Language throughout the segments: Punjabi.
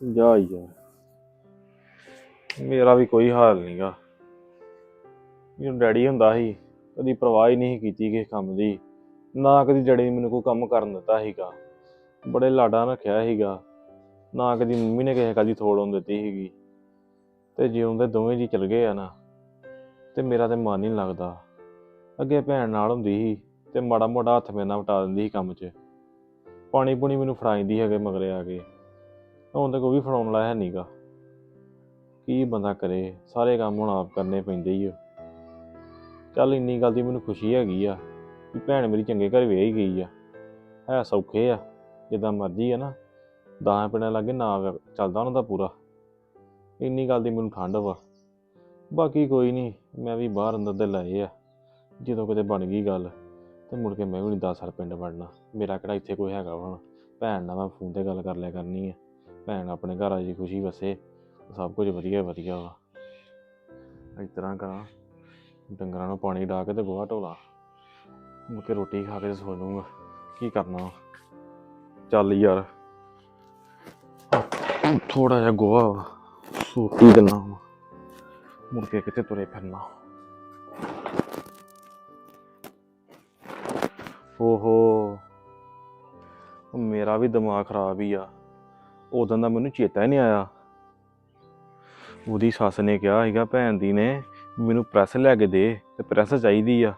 ਜਾ ਯਾਰ ਮੇਰਾ ਵੀ ਕੋਈ ਹਾਲ ਨਹੀਂਗਾ ਜਦੋਂ ਡੈਡੀ ਹੁੰਦਾ ਸੀ, ਕਦੀ ਪਰਵਾਹ ਹੀ ਨਹੀਂ ਸੀ ਕੀਤੀ ਕਿਸੇ ਕੰਮ ਦੀ। ਨਾ ਕਦੀ ਡੈਡੀ ਨੇ ਮੈਨੂੰ ਕੋਈ ਕੰਮ ਕਰਨ ਦਿੱਤਾ ਸੀਗਾ। ਬੜੇ ਲਾਡਾਂ ਰੱਖਿਆ ਸੀਗਾ। ਨਾ ਕਦੀ ਮੰਮੀ ਨੇ ਕਿਸੇ ਗੱਲ ਦੀ ਥੋੜ ਹੋਣ ਦਿੱਤੀ ਸੀਗੀ। ਤੇ ਜਿਉਂ ਦੇ ਦੋਵੇਂ ਜੀ ਚਲ ਗਏ ਆ ਨਾ, ਤੇ ਮੇਰਾ ਤੇ ਮਨ ਨਹੀਂ ਲੱਗਦਾ। ਅੱਗੇ ਭੈਣ ਨਾਲ ਹੁੰਦੀ ਸੀ, ਤੇ ਮਾੜਾ ਮੋਟਾ ਹੱਥ ਮੇਰੇ ਨਾਲ ਵਟਾ ਦਿੰਦੀ ਸੀ ਕੰਮ 'ਚ। ਪਾਣੀ ਪੂਣੀ ਮੈਨੂੰ ਫੜਾਈਂਦੀ ਹੈਗੇ ਮਗਰੇ ਆ ਕੇ। ਹੁਣ ਤੇ ਕੋਈ ਵੀ ਫੜਾਉਣ ਵਾਲਾ ਹੈ ਨਹੀਂਗਾ ਕੀ ਬੰਦਾ ਕਰੇ? ਸਾਰੇ ਕੰਮ ਹੁਣ ਆਪ ਕਰਨੇ ਪੈਂਦੇ ਹੀ ਆ। ਚੱਲ ਇੰਨੀ ਗੱਲ ਦੀ ਮੈਨੂੰ ਖੁਸ਼ੀ ਹੈਗੀ ਆ ਕਿ ਭੈਣ ਮੇਰੀ ਚੰਗੇ ਘਰ ਵਿਆਹੀ ਗਈ ਆ। ਹੈ ਸੌਖੇ ਆ, ਜਿੱਦਾਂ ਮਰਜ਼ੀ ਆ ਨਾ। ਦਾਹਾਂ ਪਿੰਡਾਂ ਲੱਗੇ ਨਾ ਚੱਲਦਾ ਉਹਨਾਂ ਦਾ ਪੂਰਾ। ਇੰਨੀ ਗੱਲ ਦੀ ਮੈਨੂੰ ਠੰਡ ਵਾ। ਬਾਕੀ ਕੋਈ ਨਹੀਂ, ਮੈਂ ਵੀ ਬਾਹਰ ਅੰਦਰ ਦੇ ਲਾਏ ਆ। ਜਦੋਂ ਕਿਤੇ ਬਣ ਗਈ ਗੱਲ, ਤੇ ਮੁੜ ਕੇ ਮੈਂ ਵੀ ਨਹੀਂ 10 ਸਾਲ ਪਿੰਡ ਵੜਨਾ। ਮੇਰਾ ਕਿਹੜਾ ਇੱਥੇ ਕੋਈ ਹੈਗਾ ਵਾ। ਹੁਣ ਭੈਣ ਨਾਲ ਮੈਂ ਫੋਨ ਤੇ ਗੱਲ ਕਰ ਲਿਆ ਕਰਨੀ ਆ। ਭੈਣ ਆਪਣੇ ਘਰ ਆ ਜੀ ਖੁਸ਼ੀ ਵਸੇ। ਸਭ ਕੁਝ ਵਧੀਆ ਵਧੀਆ ਵਾ। ਇਸ ਤਰ੍ਹਾਂ ਕਰਾਂ। ਡੰਗਰਾਂ ਨੂੰ ਪਾਣੀ ਡਾ ਕੇ ਤੇ ਗੋਹਾ ਢੋਲਾ। ਮੁੜ ਕੇ ਰੋਟੀ ਖਾ ਕੇ ਤੇ ਸੋ ਜਾਊਂਗਾ। ਕੀ ਕਰਨਾ ਚੱਲ ਯਾਰ। ਥੋੜਾ ਜਿਹਾ ਗੋਹਾ ਵਾ, ਸੂਟੀ ਦੇਣਾ ਵਾ। ਮੁੜ ਕੇ ਕਿਤੇ ਤੁਰੇ ਫਿਰਨਾ? ਓਹੋ। ਉਹ ਮੇਰਾ ਵੀ ਦਿਮਾਗ ਖਰਾਬ ਹੀ ਆ। ਉਦੋਂ ਦਾ ਮੈਨੂੰ ਚੇਤਾ ਹੀ ਨਹੀਂ ਆਇਆ। ਉਹਦੀ ਸੱਸ ਨੇ ਕਿਹਾ ਸੀਗਾ, ਭੈਣ ਦੀ ਨੇ, ਮੈਨੂੰ ਪ੍ਰੈਸ ਲੈ ਕੇ ਦੇ, ਤੇ ਪ੍ਰੈਸ ਚਾਹੀਦੀ ਆ।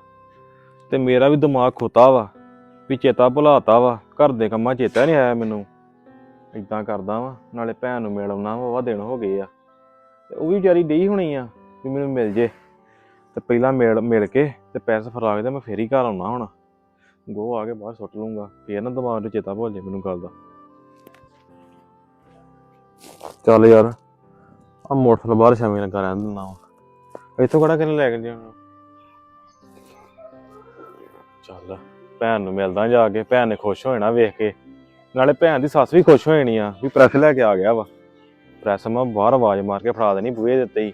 ਤੇ ਮੇਰਾ ਵੀ ਦਿਮਾਗ ਖੋਤਾ ਵਾ, ਵੀ ਚੇਤਾ ਭੁਲਾਤਾ ਵਾ, ਘਰ ਦੇ ਕੰਮਾਂ ਚੇਤਾ ਨਹੀਂ ਆਇਆ ਮੈਨੂੰ। ਇਦਾਂ ਕਰਦਾ ਵਾ, ਨਾਲੇ ਭੈਣ ਨੂੰ ਮਿਲ ਆਉਣਾ ਵਾ ਵਾ ਦਿਨ ਹੋ ਗਏ ਆ। ਤੇ ਉਹ ਵੀ ਵਿਚਾਰੀ ਡਈ ਹੋਣੀ ਆ, ਵੀ ਮੈਨੂੰ ਮਿਲ ਜੇ। ਤੇ ਪਹਿਲਾਂ ਮਿਲ ਮਿਲ ਕੇ, ਤੇ ਪੈਸੇ ਫਰਾ ਕੇ ਤੇ ਮੈਂ ਫੇਰ ਹੀ ਘਰ ਆਉਣਾ ਹੁਣ। ਗੋ ਆ ਕੇ ਬਾਹਰ ਸੁੱਟ ਲੂੰਗਾ ਫੇਰ ਨਾ ਦਿਮਾਗ ਨੂੰ ਚੇਤਾ ਭੁੱਲ ਜੇ ਮੈਨੂੰ ਗੱਲ ਦਾ। ਚੱਲ ਯਾਰ ਆ ਮੋਟਰਸਾਈਕਲ ਬਾਹਰ ਸ਼ਾਮੀ ਲੱਗਾ ਰਹਿਣ ਦਿੰਦਾ ਵਾ। ਇੱਥੋਂ ਕਿਹੜਾ ਕਿਨੇ ਲੈ ਕੇ ਜਾਣਾ? ਚੱਲ, ਭੈਣ ਨੂੰ ਮਿਲਦਾ ਜਾ ਕੇ, ਭੈਣ ਨੇ ਖੁਸ਼ ਹੋ ਜਾਣਾ ਵੇਖ ਕੇ। ਨਾਲੇ ਭੈਣ ਦੀ ਸੱਸ ਵੀ ਖੁਸ਼ ਹੋ ਜਾਣੀ ਆ, ਵੀ ਪ੍ਰੈਸ ਲੈ ਕੇ ਆ ਗਿਆ ਵਾ। ਪ੍ਰੈਸ ਮੈਂ ਬਾਹਰ ਆਵਾਜ਼ ਮਾਰ ਕੇ ਫੜਾ ਦੇਣੀ, ਬੂਹੇ ਦੇ ਉੱਤੇ ਹੀ,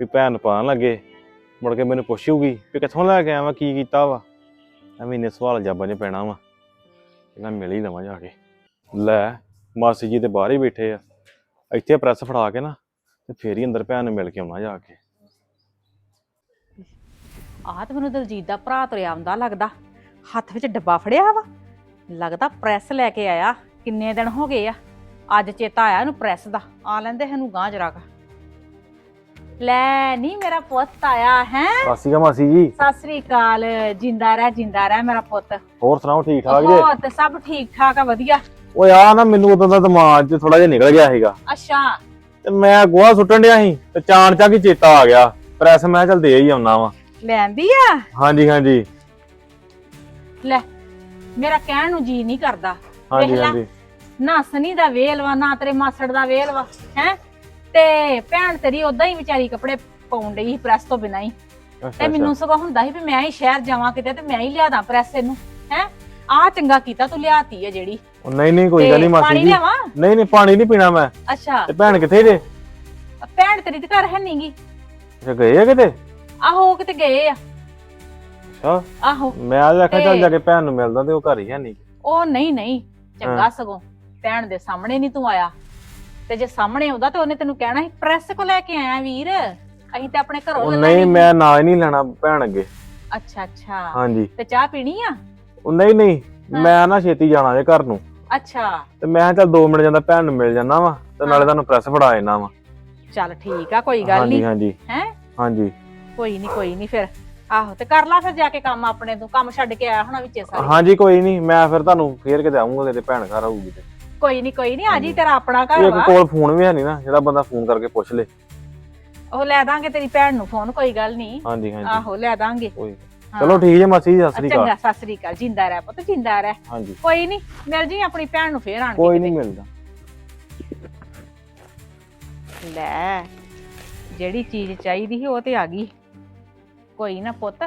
ਵੀ ਭੈਣ ਨੂੰ ਪਾਣ ਲੱਗੇ। ਮੁੜ ਕੇ ਮੈਨੂੰ ਪੁੱਛੂਗੀ ਵੀ ਕਿੱਥੋਂ ਲੈ ਕੇ ਆਇਆ ਵਾ ਕੀ ਕੀਤਾ ਵਾ। ਐਵੇਂ ਇੰਨੇ ਸਵਾਲ ਜੱਬਾਂ 'ਚ ਪੈਣਾ ਵਾ। ਇਹਨਾਂ ਮਿਲ ਹੀ ਲਵਾਂ ਜਾ ਕੇ। ਲੈ, ਮਾਸੀ ਜੀ ਤੇ ਬਾਹਰ ਹੀ ਬੈਠੇ ਆ। ਇੱਥੇ ਪ੍ਰੈਸ ਫੜਾ ਕੇ ਨਾ ਤੇ ਫੇਰ ਹੀ ਅੰਦਰ ਭੈਣ ਨੂੰ ਮਿਲ ਕੇ ਆਉਣਾ ਜਾ ਕੇ। ਆਹ ਤੇ ਮੈਨੂੰ ਦਲਜੀਤ ਦਾ ਭਰਾ ਤੁਰਿਆ ਆਉਂਦਾ ਲੱਗਦਾ। ਹੱਥ ਵਿੱਚ ਡੱਬਾ ਫੜਿਆ ਵਾ। ਲੱਗਦਾ ਪ੍ਰੈਸ ਲੈ ਕੇ ਆਇਆ। ਕਿੰਨੇ ਦਿਨ ਹੋ ਗਏ ਆ। ਅੱਜ ਚੇਤਾ ਆਇਆ ਇਹਨੂੰ ਪ੍ਰੈਸ ਦਾ। ਆ ਲੈਂਦੇ ਇਹਨੂੰ ਗਾਂ ਜਰਾ ਕਾ। ਲੈ ਨਹੀਂ ਮੇਰਾ ਪੁੱਤ ਆਇਆ ਹੈ? ਸਾਸੀ ਕਾ ਮਾਸੀ ਜੀ। ਸਤਿ ਸ੍ਰੀ ਅਕਾਲ। ਜਿੰਦਾ ਰਹਿ ਜਿੰਦਾ ਰਹਿ ਮੇਰਾ ਪੁੱਤ। ਹੋਰ ਸੁਣਾਓ ਠੀਕ ਠਾਕ ਜੇ? ਹੋਰ ਤੇ ਸਭ ਠੀਕ ਠਾਕ ਆ ਵਧੀਆ। ਓਏ ਆ ਨਾ ਮੈਨੂੰ ਉਦੋਂ ਦਾ ਦਿਮਾਗ 'ਚ ਥੋੜਾ ਜਿਹਾ ਨਿਕਲ ਗਿਆ ਸੀਗਾ। ਅੱਛਾ। ਤੇ ਮੈਂ ਗੋਹਾ ਸੁੱਟਣ ਡਿਆ ਸੀ ਤੇ ਚਾਣ ਚਾ ਕੀ ਚੇਤਾ ਆ ਗਿਆ। ਪ੍ਰੈਸ ਮੈਂ ਚੱਲ ਦੇ ਹੀ ਆਉਣਾ ਵਾ। ਲੈਂਦੀ ਆ? ਹਾਂਜੀ ਹਾਂਜੀ। ਲੈ ਮੇਰਾ ਕਹਿਣ ਨੂੰ ਜੀ ਨਹੀਂ ਕਰਦਾ। ਹਾਂਜੀ ਵੇਖ ਲਾ। ਹਾਂਜੀ। ਨਾ ਸਨੀ ਦਾ ਵੇਲ ਵਾ ਨਾ ਤੇਰੇ ਮਾਸੜ ਦਾ ਵੇਲ ਵਾ ਹੈ? ਤੇ ਭੈਣ ਤੇਰੀ ਉਦਾਂ ਹੀ ਵਿਚਾਰੀ ਕੱਪੜੇ ਪਾਉਣ ਡਈ ਸੀ ਪ੍ਰੈਸ ਤੋਂ ਬਿਨਾਂ ਹੀ। ਅੱਛਾ, ਤੇ ਮੈਨੂੰ ਸਗੋਂ ਹੁੰਦਾ ਸੀ ਵੀ ਮੈਂ ਹੀ ਸ਼ਹਿਰ ਜਾਵਾਂ ਕਿਤੇ ਤੇ ਮੈਂ ਹੀ ਲਿਆਦਾ ਪ੍ਰੈਸ ਇਹਨੂੰ ਹੈ? ਆ ਚੰਗਾ ਕੀਤਾ ਤੂੰ ਲਿਆਤੀ ਆ ਜਿਹੜੀ। ਅੱਛਾ। ਨਹੀਂ ਨਹੀਂ ਕੋਈ ਗੱਲ ਨਹੀਂ ਮਾਸੀ ਪਾਣੀ ਜੀ। ਲਿਆਵਾਂ? ਨਹੀਂ ਨਹੀਂ ਪਾਣੀ ਨਹੀਂ ਪੀਣਾ ਮੈਂ। ਅੱਛਾ। ਤੇ ਭੈਣ ਕਿੱਥੇ ਜੇ? ਭੈਣ ਤੇਰੀ ਤੇ ਘਰ ਹੈ ਨਹੀਂਗੀ ਅੱਛਾ ਗਏ ਆ ਕਿਤੇ? ਆਹੋ ਉਹ ਕਿਤੇ ਗਏ ਆ। ਅੱਛਾ। ਆਹੋ। ਮੈਂ ਆ ਆਖਿਆ ਚੱਲ ਤੇ- ਜਾ ਕੇ ਭੈਣ ਨੂੰ ਮਿਲਦਾ ਤੇ ਉਹ ਘਰ ਹੀ ਹੈ ਨਹੀਂ ਉਹ ਨਹੀਂ ਨਹੀਂ ਚੰਗਾ ਹਾਂ। ਸਗੋਂ। ਭੈਣ ਦੇ ਸਾਹਮਣੇ ਨਹੀਂ ਤੂੰ ਆਇਆ। ਤੇ ਜੇ ਸਾਹਮਣੇ ਆਉਂਦਾ ਤੇ ਉਹਨੇ ਤੈਨੂੰ ਕਹਿਣਾ ਸੀ ਪ੍ਰੈਸ ਕੋ ਲੈ ਕੇ ਆਇਆ ਵੀਰ। ਅਸੀਂ ਤੇ ਆਪਣੇ ਘਰੋਂ ਉਹ ਲੈ ਨਹੀਂ ਲੈਣੀ। ਮੈਂ ਨਾ ਹੀ ਨਹੀਂ ਲੈਣਾ ਭੈਣ ਅੱਗੇ। ਅੱਛਾ ਅੱਛਾ। ਹਾਂਜੀ। ਤੇ ਚਾਹ ਪੀਣੀ ਆ? ਉਹ ਨਹੀਂ ਨਹੀਂ। ਮੈਂ ਨਾ ਛੇਤੀ ਜਾਣਾ ਜੇ ਘਰ ਨੂੰ। ਅੱਛਾ। ਤੇ ਮੈਂ ਕਿਹਾ ਚੱਲ 2 ਮਿੰਟ ਜਾਂਦਾ ਭੈਣ ਨੂੰ ਮਿਲ ਜਾਣਾ ਵਾ ਤੇ ਨਾਲੇ। ਤੁਹਾਨੂੰ ਪ੍ਰੈਸ ਫੜਾ ਜਾਣਾ ਵਾ। ਚੱਲ ਠੀਕ ਆ ਕੋਈ ਗੱਲ ਹਾਂਜੀ ਨਹੀਂ ਹਾਂਜੀ। ਹੈਂ? ਹਾਂਜੀ। ਕੋਈ ਨਹੀਂ ਕੋਈ ਨਹੀਂ ਫਿਰ। ਆਹੋ ਤੇ ਕਰ ਲਾ ਫਿਰ ਜਾ ਕੇ ਕੰਮ ਆਪਣੇ ਤੋਂ ਕੰਮ ਛੱਡ ਕੇ ਆਇਆ ਹੋਣਾ ਵਿੱਚੇ ਸਾਰੇ। ਹਾਂਜੀ ਕੋਈ ਨਹੀਂ ਮੈਂ ਫਿਰ ਤੁਹਾਨੂੰ ਫੇਰ ਕਿਤੇ ਆਉਂਗਾ ਕਿਤੇ ਭੈਣ ਘਰ ਆਊਗੀ ਤੇ। ਕੋਈ ਨਹੀਂ ਕੋਈ ਨਹੀਂ ਆ ਜੀ ਹਾਂਜੀ। ਤੇਰਾ ਆਪਣਾ ਘਰ ਇੱਕ ਵਾ। ਕੋਲ ਫੋਨ ਵੀ ਹੈ ਨਹੀਂ ਨਾ ਜਿਹੜਾ ਬੰਦਾ ਫੋਨ ਕਰਕੇ ਪੁੱਛ ਲੇ। ਉਹ ਲੈ ਦਾਂਗੇ ਤੇਰੀ ਭੈਣ ਨੂੰ ਫੋਨ ਕੋਈ ਗੱਲ ਨਹੀਂ ਹਾਂਜੀ ਹਾਂਜੀ। ਆਹੋ ਲੈ ਦਾਂਗੇ। ਕੋਈ। ਚਲੋ ਠੀਕ ਹੈ ਮਾਸੀ ਜੀ ਸਤਿ ਸ੍ਰੀ ਚੰਗਾ ਅਕਾਲ। ਸਤਿ ਸ੍ਰੀ ਅਕਾਲ ਜਿੰਦਾ ਰਹਿ ਪੁੱਤ ਜਿੰਦਾ ਰਹਿ। ਹਾਂਜੀ। ਕੋਈ ਨਹੀਂ ਮਿਲ ਜੀ ਆਪਣੀ ਭੈਣ ਨੂੰ ਫੇਰ ਆਣ ਕੋਈ ਨਹੀਂ ਮਿਲਦਾ। ਲੈ ਜਿਹੜੀ ਚੀਜ਼ ਚਾਹੀਦੀ ਸੀ ਉਹ ਤੇ ਆ ਗਈ। ਕੋਈ ਨਾ ਪੁੱਤ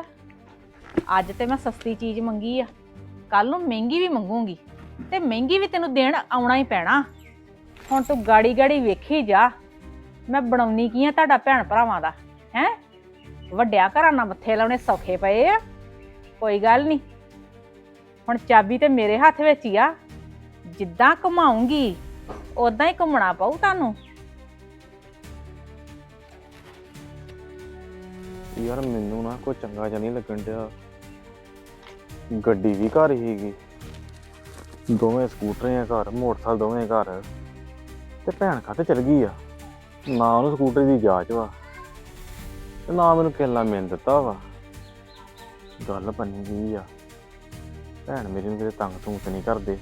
ਅੱਜ ਤੇ ਮੈਂ ਸਸਤੀ ਚੀਜ਼ ਮੰਗੀ ਆ। ਕੱਲ ਨੂੰ ਮਹਿੰਗੀ ਵੀ ਮੰਗੂਗੀ ਤੇ ਮਹਿੰਗੀ ਵੀ ਤੈਨੂੰ ਦੇਣ ਆਉਣਾ ਹੀ ਪੈਣਾ। ਹੁਣ ਤੂੰ ਗਾੜੀ ਗਾੜੀ ਵੇਖੀ ਜਾ ਮੈਂ ਬਣਾਉਣੀ ਕੀ ਆ ਤੁਹਾਡਾ ਭੈਣ ਭਰਾਵਾਂ ਦਾ ਹੈ? ਵੱਡਿਆਂ ਘਰਾਂ ਨਾਲ ਮੱਥੇ ਲਾਉਣੇ ਸੌਖੇ ਪਏ ਆ। ਕੋਈ ਗੱਲ ਨਹੀਂ। ਹੁਣ ਚਾਬੀ ਤੇ ਮੇਰੇ ਹੱਥ ਵਿੱਚ ਹੀ ਆ। ਜਿੱਦਾਂ ਘੁਮਾਉਂਗੀ ਉਦਾਂ ਹੀ ਘੁੰਮਣਾ ਪਊ ਤੁਹਾਨੂੰ। ਯਾਰ ਮੈਨੂੰ ਨਾ ਕੋਈ ਚੰਗਾ ਜਿਹਾ ਨਹੀਂ ਲੱਗਣ ਡਿਆ। ਗੱਡੀ ਵੀ ਘਰ ਹੀਗੀ ਦੋਵੇਂ ਸਕੂਟਰ ਆ ਘਰ, ਮੋਟਰਸਾਈਕਲ ਦੋਵੇਂ ਘਰ। ਤੇ ਭੈਣ ਖਾਤੇ ਚਲ ਗਈ ਆ। ਨਾ ਉਹਨੂੰ ਸਕੂਟਰ ਦੀ ਜਾਂਚ ਵਾ। ਤੇ ਨਾ ਮੈਨੂੰ ਕਿੱਲਾ ਮਿਲ ਦਿੱਤਾ ਵਾ। ਗੱਲ ਬਣੀ ਗਈ ਆ। ਭੈਣ ਮੇਰੀ ਨੂੰ ਕਿਤੇ ਤੰਗ ਤੂੰ ਤੇ ਨਹੀਂ ਕਰਦੇ।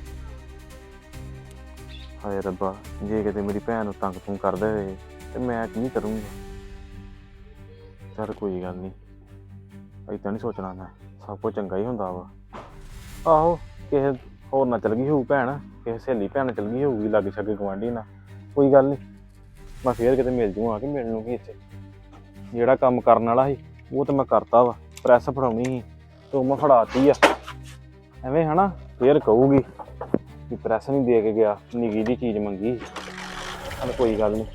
ਹਾਏ ਰੱਬਾ, ਜੇ ਕਿਤੇ ਮੇਰੀ ਭੈਣ ਨੂੰ ਤੰਗ ਤੂੰ ਕਰਦੇ ਰਹੇ ਤੇ ਮੈਂ ਕੀ ਕਰੂੰਗਾ? ਚੱਲ ਕੋਈ ਗੱਲ ਨਹੀਂ। ਏਦਾਂ ਨਹੀਂ ਸੋਚਣਾ ਮੈਂ। ਸਭ ਕੁਝ ਚੰਗਾ ਹੀ ਹੁੰਦਾ ਵਾ। ਆਹੋ, ਕਿਸੇ ਹੋਰ ਨਾਲ ਚਲ ਗਈ ਹੋਊ ਭੈਣ। ਕਿਸੇ ਸਹੇਲੀ ਭੈਣ ਨਾਲ ਚਲ ਗਈ ਹੋਊਗੀ ਲਾਗੇ ਛਾਗੇ ਗਵਾਂਢੀ ਨਾਲ। ਕੋਈ ਗੱਲ ਨਹੀਂ। ਮੈਂ ਫੇਰ ਕਿਤੇ ਮਿਲ ਜੂ ਆ ਕੇ ਮਿਲ ਲੂੰਗੀ ਇੱਥੇ। ਜਿਹੜਾ ਕੰਮ ਕਰਨ ਵਾਲਾ ਸੀ ਉਹ ਤਾਂ ਮੈਂ ਕਰਤਾ ਵਾ ਪ੍ਰੈਸ ਫੜਾਉਣੀ ਸੀ ਤੇ ਉਹ ਮੈਂ ਫੜਾਤੀ ਆ। ਐਵੇਂ ਹਨਾ ਫੇਰ ਕਹੂਗੀ ਕਿ ਪ੍ਰੈਸ ਨਹੀਂ ਦੇ ਕੇ ਗਿਆ ਨਿੱਗੀ ਦੀ ਚੀਜ਼ ਮੰਗੀ ਚੱਲ ਕੋਈ ਗੱਲ ਨਹੀਂ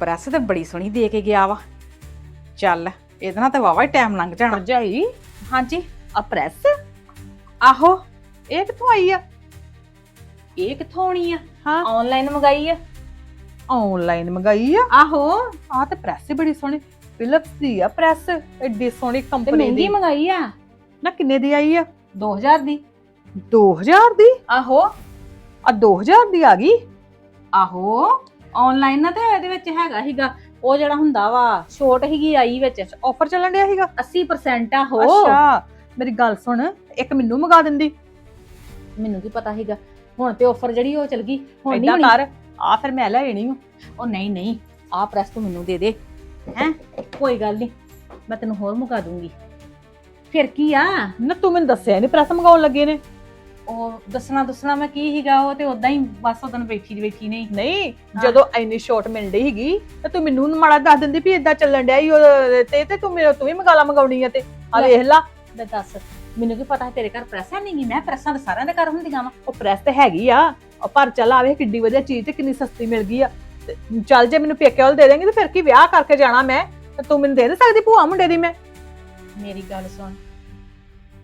ਪ੍ਰੈਸ ਤੇ ਬੜੀ ਸੋਹਣੀ ਦੇ ਕੇ ਗਿਆ ਵਾ। ਚੱਲ ਇਹਦੇ ਨਾਲ ਤਾਂ ਵਾਵਾ ਹੀ ਟਾਈਮ ਲੰਘ ਜਾਣਾ। ਭਰਜਾਈ? ਹਾਂਜੀ। ਆ ਪ੍ਰੈਸ? ਆਹੋ ਇਹ ਕਿੱਥੋਂ ਆਈ ਆ? ਇਹ ਕਿੱਥੋਂ ਆਉਣੀ ਆ? ਹਾਂ। ਆਨਲਾਈਨ ਮੰਗਾਈ ਆ? ਆਨਲਾਈਨ ਮੰਗਾਈ ਆ? ਆਹੋ। ਆ ਤੇ ਪ੍ਰੈਸ ਹੀ ਬੜੀ ਸੋਹਣੀ। ਫਿਲਿਪਸ ਦੀ ਆ ਪ੍ਰੈਸ ਐਡੀ ਸੋਹਣੀ ਤੇ ਕੰਪਨੀ ਮਹਿੰਗੀ ਦੀ। ਮੰਗਾਈ ਆ? ਨਾ ਕਿੰਨੇ ਦੀ ਆਈ ਆ? 2000 ਦੀ। 2000 ਦੀ? ਆਹੋ। ਆ 2000 ਦੀ ਆ ਗਈ? ਆਹੋ। ਆਨਲਾਈਨ ਨਾ ਤੇ ਇਹਦੇ ਵਿੱਚ ਹੈਗਾ ਹੀਗਾ ਉਹ ਜਿਹੜਾ ਹੁੰਦਾ ਵਾ ਛੋਟ ਹੀਗੀ ਆਈ ਵਿੱਚ। ਆਫਰ ਚੱਲਣ ਡਿਆ ਸੀਗਾ? 80% ਆਹੋ ਅੱਛਾ। ਮੇਰੀ ਗੱਲ ਸੁਣ। ਇੱਕ ਮੈਨੂੰ ਮੰਗਾ ਦਿੰਦੀ। ਮੈਨੂੰ ਕੀ ਪਤਾ ਸੀਗਾ। ਹੁਣ ਤੇ ਆਫਰ ਜਿਹੜੀ ਉਹ ਚਲ ਗਈ ਹੁਣ ਨਹੀਂ ਹੋਣੀ। ਕਰ ਆ ਫਿਰ ਮੈਂ ਲੈ ਆਣੀ ਹੂੰ ਉਹ ਨਹੀਂ ਨਹੀਂ ਆਹ ਪ੍ਰੈਸ ਤੂੰ ਮੈਨੂੰ ਦੇ ਦੇ ਹੈ? ਕੋਈ ਗੱਲ ਨਹੀਂ ਮੈਂ ਤੈਨੂੰ ਹੋਰ ਮੁਕਾ ਦੂੰਗੀ। ਫਿਰ ਕੀ ਆ? ਨਾ ਤੂੰ ਮੈਨੂੰ ਦੱਸਿਆ ਨਹੀਂ ਪ੍ਰੈਸ ਮੰਗਾਉਣ ਲੱਗੇ ਨੇ। ਉਹ ਦੱਸਣਾ ਦੱਸਣਾ ਮੈਂ ਕੀ ਹੀਗਾ ਉਹ ਤੇ ਉਦਾਂ ਹੀ ਬਸ ਉਦੋਂ ਬੈਠੀ ਬੈਠੀ ਨਹੀਂ ਨਹੀਂ ਜਦੋਂ ਇੰਨੀ ਸ਼ਾਰਟ ਮਿਲ ਰਹੀ ਸੀਗੀ ਤੇ ਤੂੰ ਮੈਨੂੰ ਮਾੜਾ ਦੱਸ ਦਿੰਦੀ ਵੀ ਇਦਾਂ ਚੱਲਣ ਡਿਆ ਈ ਉਹ ਤੇ ਤੇ ਤੂੰ ਮੇਰੇ ਤੂੰ ਵੀ ਮੰਗਾਲਾ ਮੰਗਾਉਣੀ ਆ ਤੇ। ਆ ਲੈ। ਵੇਖ ਲਾ ਲੈ ਦੱਸ ਮੈਨੂੰ ਕੀ ਪਤਾ ਤੇਰੇ ਘਰ ਪ੍ਰੈਸ ਹੈ ਨਹੀਂ ਮੈਂ ਪ੍ਰੈਸਾਂ ਤਾਂ ਸਾਰਿਆਂ ਦੇ ਘਰ ਹੁੰਦੀਆਂ ਵਾ। ਉਹ ਪ੍ਰੈਸ ਤੇ ਹੈਗੀ ਆ। ਉਹ ਪਰ ਚੱਲ ਆਵੇ ਕਿੱਡੀ ਵਧੀਆ ਚੀਜ਼ ਤੇ ਕਿੰਨੀ ਸਸਤੀ ਮਿਲ ਗਈ ਆ। ਤੇ ਚੱਲ ਜੇ ਮੈਨੂੰ ਪੇਕੇ ਵੱਲ ਦੇ ਦੇਂਗੇ ਤੇ ਫਿਰ ਕੀ ਵਿਆਹ ਕਰਕੇ ਜਾਣਾ ਮੈਂ? ਤੇ ਤੂੰ ਮੈਨੂੰ ਦੇ ਨਹੀਂ ਸਕਦੀ ਭੂਆ ਮੁੰਡੇ ਦੀ ਮੈਂ? ਮੇਰੀ ਗੱਲ ਸੁਣ।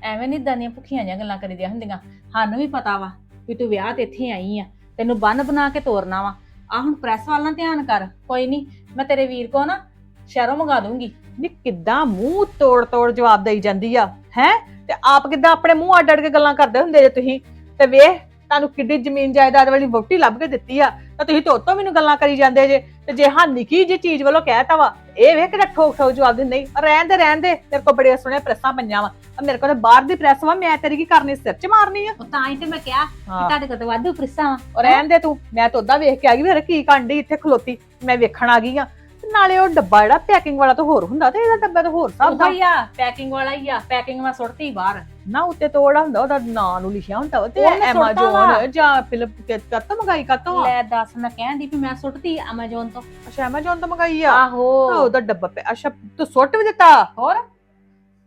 ਐਵੇਂ ਨਹੀਂ ਦਾਨੀਆਂ ਭੁੱਖੀਆਂ ਜਿਹੀਆਂ ਗੱਲਾਂ ਕਰੀਦੀਆਂ ਹੁੰਦੀਆਂ। ਸਾਨੂੰ ਵੀ ਪਤਾ ਵਾ ਵੀ ਤੂੰ ਵਿਆਹ ਤੇ ਇੱਥੇ ਆਈ ਆ। ਤੈਨੂੰ ਬੰਨ ਬਣਾ ਕੇ ਤੋਰਨਾ ਵਾ। ਆ ਹੁਣ ਪ੍ਰੈਸ ਵੱਲ ਨਾ ਧਿਆਨ ਕਰ। ਕੋਈ ਨਹੀਂ ਮੈਂ ਤੇਰੇ ਵੀਰ ਕੋ ਨਾ ਸ਼ਹਿਰੋਂ ਮੰਗਾ ਦੂੰਗੀ। ਨੀ ਕਿੱਦਾਂ ਮੂੰਹ ਤੋੜ ਤੋੜ ਜਵਾਬ ਦੇਈ ਜਾਂਦੀ ਆ ਹੈ? ਤੇ ਆਪ ਕਿੱਦਾਂ ਆਪਣੇ ਮੂੰਹ ਅੱਡ ਅੱਡ ਕੇ ਗੱਲਾਂ ਕਰਦੇ ਹੁੰਦੇ ਜੇ ਤੁਸੀਂ? ਤੇ ਵੇਖ ਤੁਹਾਨੂੰ ਕਿੱਡੀ ਜ਼ਮੀਨ ਜਾਇਦਾਦ ਵਾਲੀ ਵੋਟੀ ਲੱਭ ਕੇ ਦਿੱਤੀ ਆ ਤਾਂ ਤੁਸੀਂ ਤੇ ਉਤੋਂ ਮੈਨੂੰ ਗੱਲਾਂ ਕਰੀ ਜਾਂਦੇ ਜੇ ਤੇ ਜੇ ਹਾਂ ਨਿੱਕੀ ਜੀ ਚੀਜ਼ ਵੱਲੋਂ ਕਹਿਤਾ ਵਾ ਇਹ ਵੇਖ ਕਿਹੜਾ ਠੋਕ ਠੋਕ ਜਵਾਬ ਦਿੰਦੇ ਨਹੀਂ ਰਹਿਣ ਦੇ ਰਹਿਣ ਦੇ ਤੇਰੇ ਕੋਲ ਬੜੇ ਸੋਹਣੇ ਪ੍ਰੈਸਾਂ ਪਈਆਂ ਵਾ ਆ ਮੇਰੇ ਕੋਲ ਤਾਂ ਬਾਹਰ ਦੀ ਪ੍ਰੈਸ ਵਾ ਮੈਂ ਤੇਰੀ ਕੀ ਕਰਨੀ ਸਿਰ 'ਚ ਮਾਰਨੀ ਆ? ਉਹ ਤਾਂ ਹੀ ਤੇ ਮੈਂ ਕਿਹਾ ਕਿ ਤੁਹਾਡੇ ਕੋਲ ਤਾਂ ਵਾਧੂ ਪ੍ਰੈਸਾਂ ਵਾ। ਰਹਿਣ ਦੇ ਤੂੰ ਮੈਂ ਤਾਂ ਉਦਾਂ ਵੇਖ ਕੇ ਆ ਗਈ ਫਿਰ ਕੀ ਕਾਂਡੀ ਇੱਥੇ ਖਲੋਤੀ ਮੈਂ ਵੇਖਣ ਆ ਗਈ ਆ ਨਾਲੇ ਉਹ ਡੱਬਾ ਜਿਹੜਾ ਪੈਕਿੰਗ ਵਾਲਾ ਤਾਂ ਹੋਰ ਹੁੰਦਾ ਤੇ ਇਹਦਾ ਡੱਬਾ ਤਾਂ ਹੋਰ ਹਿਸਾਬ ਦਾ ਉਹ ਹੀ ਆ ਪੈਕਿੰਗ ਵਾਲਾ ਹੀ ਆ ਪੈਕਿੰਗ ਮੈਂ ਸੁੱਟਤੀ ਬਾਹਰ। ਨਾ ਉੱਤੇ ਤੋੜਾ ਹੁੰਦਾ ਉਹਦਾ ਨਾਂ ਨੂੰ ਲਿਖਿਆ ਹੁੰਦਾ ਵਾ ਤੇ ਉਹ ਮੈਂ ਸੁੱਟਤਾ ਵਾ। Amazon ਜਾਂ ਫਿਲਿਪ ਕੱਤ ਮੰਗਾਈ ਕੱਤੋਂ? ਲੈ ਦੱਸ ਮੈਂ ਕਹਿਣ ਦੀ ਵੀ ਮੈਂ ਸੁੱਟਤੀ Amazon ਤੋਂ। ਅੱਛਾ Amazon ਤੋਂ ਮੰਗਾਈ ਆ? ਆਹੋ। ਤਾਂ ਉਹਦਾ ਡੱਬਾ ਪਿਆ। ਅੱਛਾ ਤੂੰ ਸੁੱਟ ਵੀ ਦਿੱਤਾ? ਹੋਰ?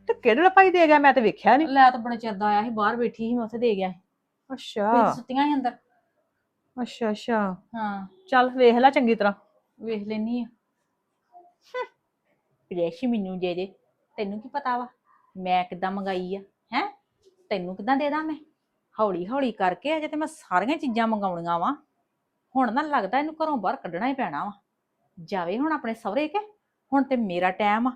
ਤੇ ਕਿਹੜੇ ਲਪਾਈ ਦੇ ਗਿਆ? ਮੈਂ ਤੇ ਵੇਖਿਆ ਨਹੀਂ ਲੈ ਤਾਂ ਬੜਾ ਚਿਰ ਦਾ ਆਇਆ ਸੀ ਬਾਹਰ ਬੈਠੀ ਸੀ ਮੈਂ ਉੱਥੇ ਦੇ ਗਿਆ ਸੀ। ਅੱਛਾ। ਫਿਰ ਸੁੱਤੀਆਂ ਸੀ ਅੰਦਰ। ਅੱਛਾ ਅੱਛਾ। ਹਾਂ। ਚੱਲ ਵੇਖ ਲੈ ਚੰਗੀ ਤਰ੍ਹਾਂ। ਵੇਖ ਲੈਨੀ ਆ। ਪ੍ਰੈਸ਼ ਮੈਨੂੰ ਦੇ ਦੇ। ਤੈਨੂੰ ਕੀ ਪਤਾ ਵਾ? ਮੈਂ ਕਿੱਦਾਂ ਮੰਗਾਈ ਆ? ਹੈ? ਤੈਨੂੰ ਕਿੱਦਾਂ ਦੇ ਦਾਂ ਮੈਂ? ਹੌਲੀ ਹੌਲੀ ਕਰਕੇ ਅਜੇ ਤੇ ਮੈਂ ਸਾਰੀਆਂ ਚੀਜ਼ਾਂ ਮੰਗਾਉਣੀਆਂ ਵਾ। ਹੁਣ ਨਾ ਲੱਗਦਾ ਇਹਨੂੰ ਘਰੋਂ ਬਾਹਰ ਕੱਢਣਾ ਹੀ ਪੈਣਾ ਵਾ। ਜਾਵੇ ਹੁਣ ਆਪਣੇ ਸਹੁਰੇ ਕੇ? ਹੁਣ ਤੇ ਮੇਰਾ ਟਾਈਮ ਆ